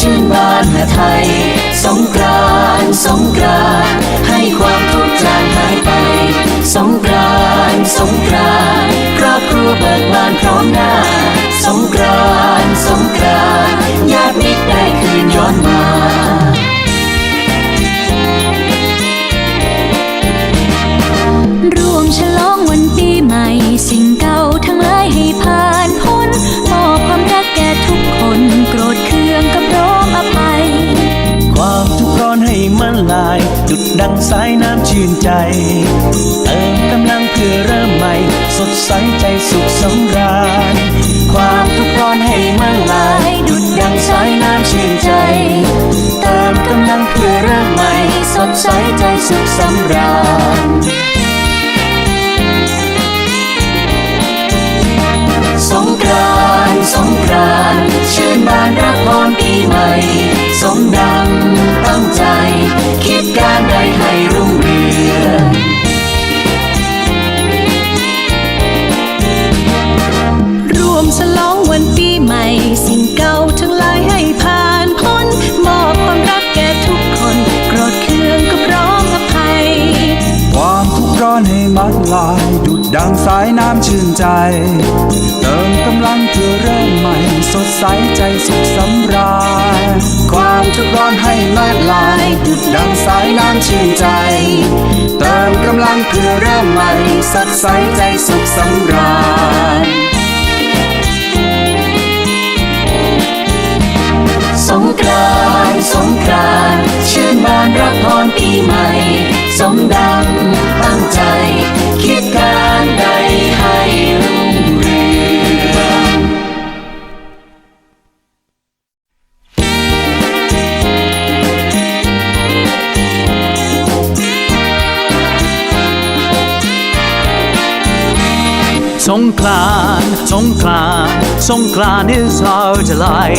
ชื่นบานหาไทย สงกรานสงกรานให้ความทุกข์จางหายไป สงกรานสงกรานครอบครัวเบิกบานพร้อมหน้า สงกรานสงกรานญาติมิตร น้ำชื่นใจ เติมกำลังเพื่อเริ่มใหม่ สดใสใจสุขสำราญ ความทุกข์ร้อนให้มันลาย ดุดดังสายน้ำชื่นใจ เติมกำลังเพื่อเริ่มใหม่ สดใสใจสุขสำราญสงกรานสงกรานชื่นบานรับพรปีใหม่ สมดังตั้งใจ คิดการใดให้รุ่ง ดังสายน้ำชื่นใจ เติมกำลังเพื่อเริ่มใหม่ สดใสใจสุขสำราญความทุกข์ร้อนให้มันลายดุดดังสายน้ำชื่นใจ เติมกำลังเพื่อเริ่มใหม่ สดใสใจสุขสำราญสงกรานต์สงกรานต์ชื่นบานรับพรปีใหม่ สมดัง Songkran, Songkran, Songkran is our delight.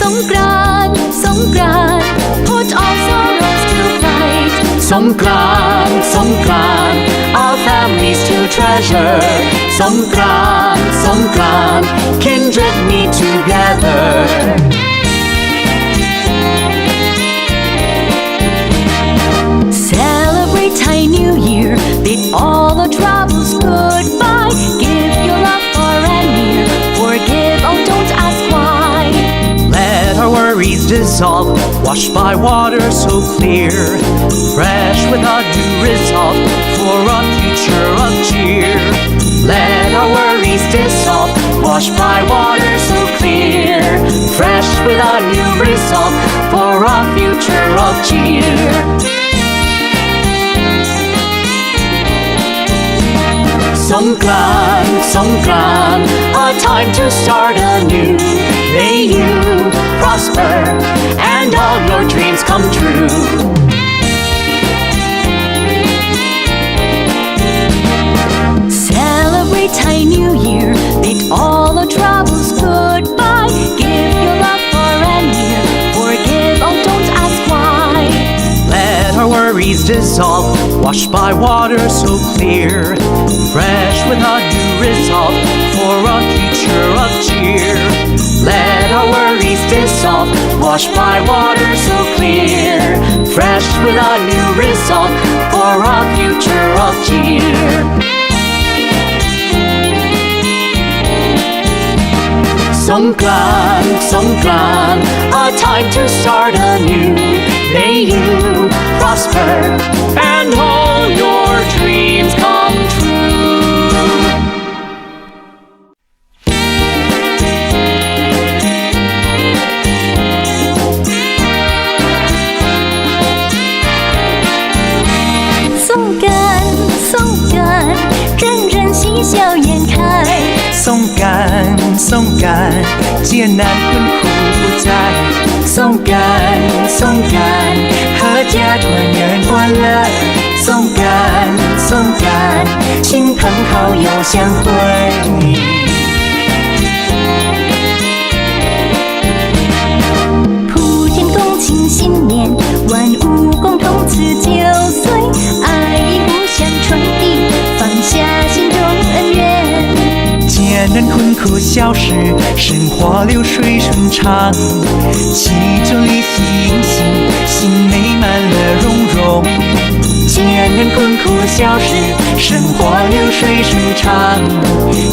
Songkran, Songkran, put all sorrows to flight. Songkran, Songkran, our families to treasure. Songkran, Songkran, kindred meet together. Dissolve, washed by water so clear. Fresh with a new resolve for a future of cheer. Let our worries dissolve, washed by water so clear. Fresh with a new resolve for a future of cheer. Songkran, Songkran, a time to start anew. May you prosper and all your dreams come true. Celebrate Thai New Year, bid all the troubles goodbye. Give your love far and near, forgive, oh don't ask why. Let our worries dissolve, washed by water so clear. Fresh with a new resolve for a future of cheer. Let our worries dissolve, washed by water so clear. Fresh with a new resolve for a future of cheer. Songkran, Songkran, a time to start anew. May you prosper and all your dreams come สงกรารเจียนนานคุณครูผู้ใจสงกรารสงกรารเฮอ家团圆欢乐สงกรารสงกราร亲朋好友相会 苦消失，生活流水顺畅。祈祝你心心，心美满了融融。千人困苦消失，生活流水顺畅。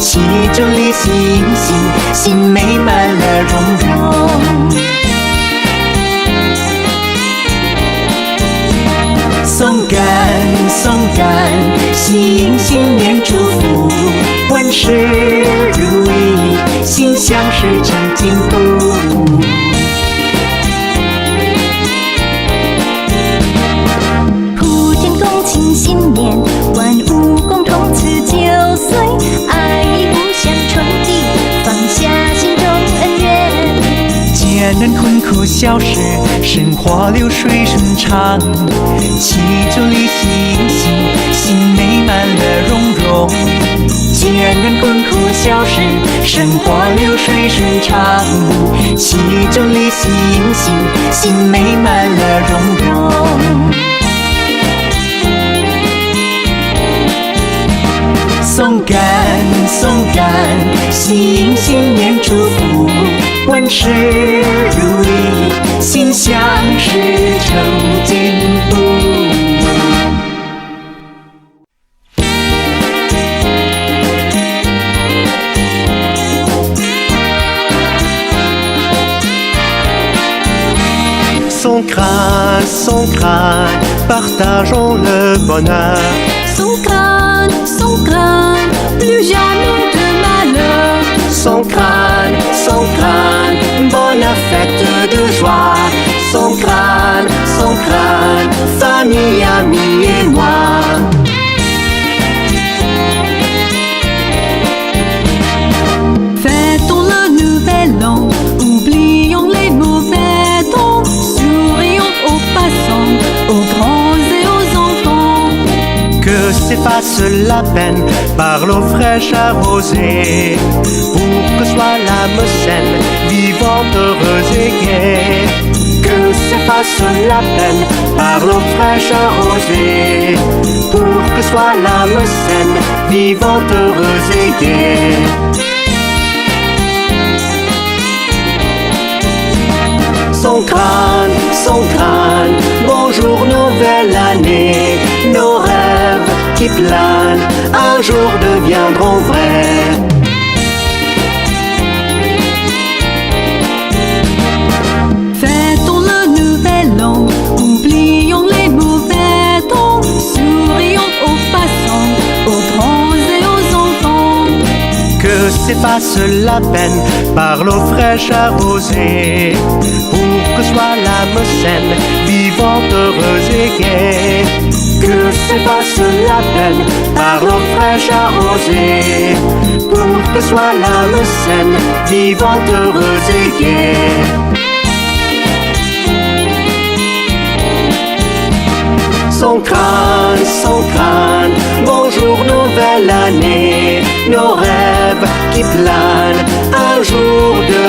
祈祝你心心，心美满了融融。松感松感，喜迎新年祝福，万事如意，心想事成进步。普天共庆新年，万物共同辞旧岁，爱意互相传递，放下心中恩怨。艰难困苦消失，生活流水顺畅。祈祝你消失，生活流水顺畅。祈祝你心心，心美满了融融。送感送感，喜迎新年祝福，万事如意，心想事成进步。Partageons le bonheur. S'efface la peine par l'eau fraîche arrosée, pour que soit l'âme saine, vivante, heureuse et gaie. Que s'efface la peine par l'eau fraîche arrosée, pour que soit l'âme saine, vivante, heureuse et gaie. Sans crainte, sans crainte, bonjour nouvelle année, qui planent, un jour deviendront vrais. Fêtons le nouvel an, oublions les mauvais temps, sourions aux passants, aux grands et aux enfants. Que s'efface la peine par l'eau fraîche arrosée, pour que soit l'âme saine, vivante, heureuse et gaie. Que s'efface la peine par l'eau fraîche arrosée, pour que soit l'âme saine, vivante, heureuse et gaie. Sans crainte, sans crainte, bonjour nouvelle année, nos rêves qui planent, un jour de